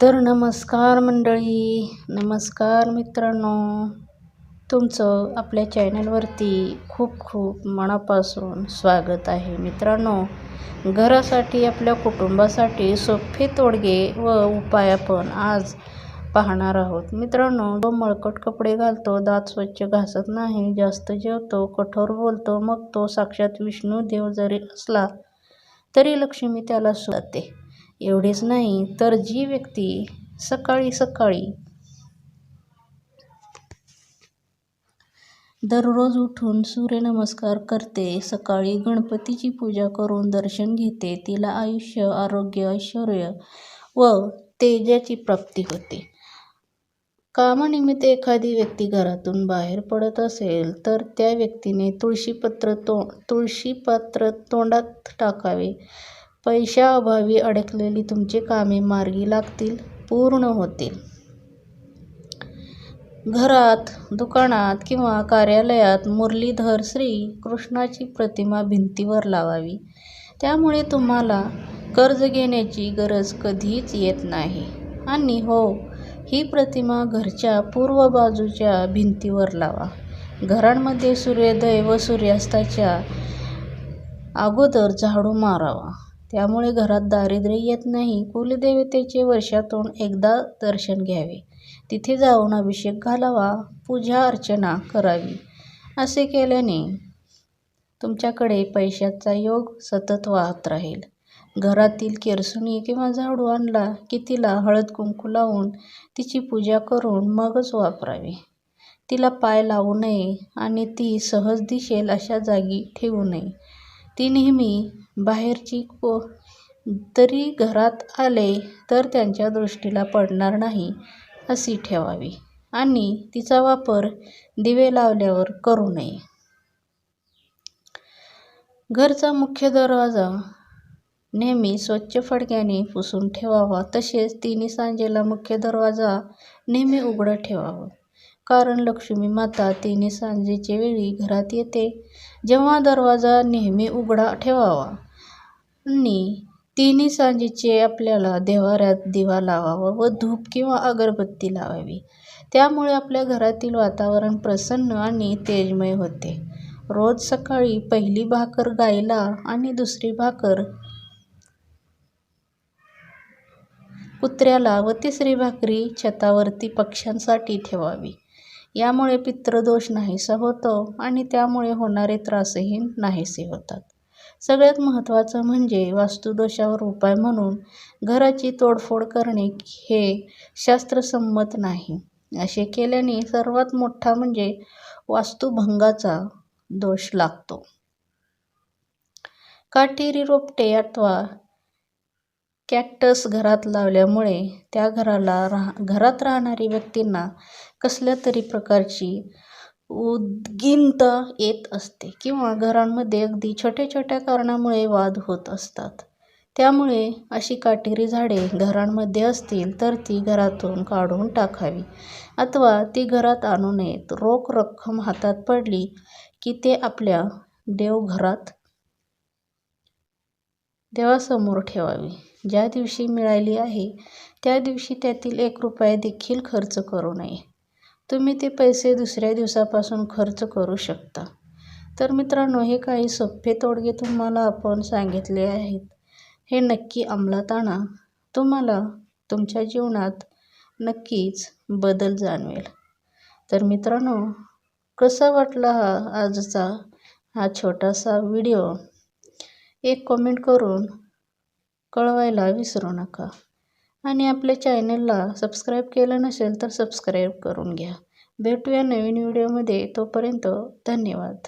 तर नमस्कार मंडळी नमस्कार मित्रांनो. तुमचं आपल्या चॅनलवरती खूप खूप मनापासून स्वागत आहे. मित्रांनो घरासाठी आपल्या कुटुंबासाठी सोपे तोडगे व उपाय आपण आज पाहणार आहोत. मित्रांनो जो मळकट कपडे घालतो दात स्वच्छ घासत नाही जास्त जेवतो कठोर बोलतो मग तो साक्षात विष्णू देव जरी असला तरी लक्ष्मी त्याला सुटते एवढेच नाही तर जी व्यक्ती सकाळी सकाळी दररोज उठून सूर्यनमस्कार करते सकाळी गणपतीची पूजा करून दर्शन घेते तिला आयुष्य आरोग्य ऐश्वर व तेजाची प्राप्ती होते. कामानिमित्त एखादी व्यक्ती घरातून बाहेर पडत असेल तर त्या व्यक्तीने तुळशीपत्र तो तुळशीपत्र तोंडात टाकावे. पैशाअभावी अडकलेली तुमची कामे मार्गी लागतील पूर्ण होतील. घरात दुकानात किंवा कार्यालयात मुरलीधर श्री कृष्णाची प्रतिमा भिंतीवर लावावी. त्यामुळे तुम्हाला कर्ज घेण्याची गरज कधीच येत नाही. आणि हो ही प्रतिमा घरच्या पूर्व बाजूच्या भिंतीवर लावा. घरांमध्ये सूर्योदय व सूर्यास्ताच्या अगोदर झाडू मारावा. त्यामुळे घरात दारिद्र्य येत नाही. कुलदेवतेचे वर्षातून एकदा दर्शन घ्यावे. तिथे जाऊन अभिषेक घालावा पूजा अर्चना करावी असे केल्याने तुमच्याकडे पैशाचा योग सतत वाहत राहील. घरातील केरसुणी किंवा झाडू आणला की तिला हळद कुंकू लावून तिची पूजा करून मगच वापरावी. तिला पाय लावू नये आणि ती सहज दिसेल अशा जागी ठेवू नये. ती नेहमी बाहेरची को तरी घरात आले तर त्यांच्या दृष्टीला पडणार नाही अशी ठेवावी. आणि तिचा वापर दिवे लावल्यावर करू नये. घरचा मुख्य दरवाजा नेहमी स्वच्छ फडक्याने पुसून ठेवावा तसेच तिन्ही सांजेला मुख्य दरवाजा नेहमी उघडा ठेवावा. कारण लक्ष्मी माता तिन्ही सांजेच्या वेळी घरात येते जेव्हा दरवाजा नेहमी उघडा ठेवावा. नी तिन्ही सांजेचे आपल्याला देव्हाऱ्यात दिवा लावावा व धूप किंवा अगरबत्ती लावावी. त्यामुळे आपल्या घरातील वातावरण प्रसन्न आणि तेजमय होते. रोज सकाळी पहिली भाकर गायला आणि दुसरी भाकर कुत्र्याला व तिसरी भाकरी छतावरती पक्ष्यांसाठी ठेवावी. यामुळे पित्रदोष नाहीसा होतो आणि त्यामुळे होणारे त्रासही नाहीसे होतात. सगळ्यात महत्त्वाचं म्हणजे वास्तुदोषावर उपाय म्हणून घराची तोडफोड करणे हे शास्त्रसंमत नाही. असे केल्याने सर्वात मोठा म्हणजे वास्तुभंगाचा दोष लागतो. काटेरी रोपटे अथवा कॅक्टस घरात लावल्यामुळे त्या घराला राह घरात राहणारी व्यक्तींना कसल्या तरी प्रकारची उद्गिंत येत असते किंवा घरांमध्ये अगदी छोट्या छोट्या कारणामुळे वाद होत असतात. त्यामुळे अशी काटेरी झाडे घरांमध्ये असतील तर ती घरातून काढून टाकावी. अथवा ती घरात आणू नयेत. रोख रक्कम हातात पडली की ते आपल्या देवघरात देवासमोर ठेवावी. ज्या दिवशी मिळाली आहे त्या दिवशी त्यातील एक रुपया देखील खर्च करू नये. तुम्ही ते पैसे दुसऱ्या दिवसापासून खर्च करू शकता. तर मित्रांनो हे काही सोपे तोडगे तुम्हाला आपण सांगितले आहेत. हे नक्की अंमलात आणा. तुम्हाला तुमच्या जीवनात नक्कीच बदल जाणवेल. तर मित्रांनो कसा वाटला हा आजचा हा छोटासा व्हिडिओ? एक कमेंट करून कळवायला विसरू नका. आणि आपल्या चॅनलला सबस्क्राईब केलं नसेल तर सबस्क्राईब करून घ्या. भेटूया नवीन व्हिडिओमध्ये. तोपर्यंत धन्यवाद.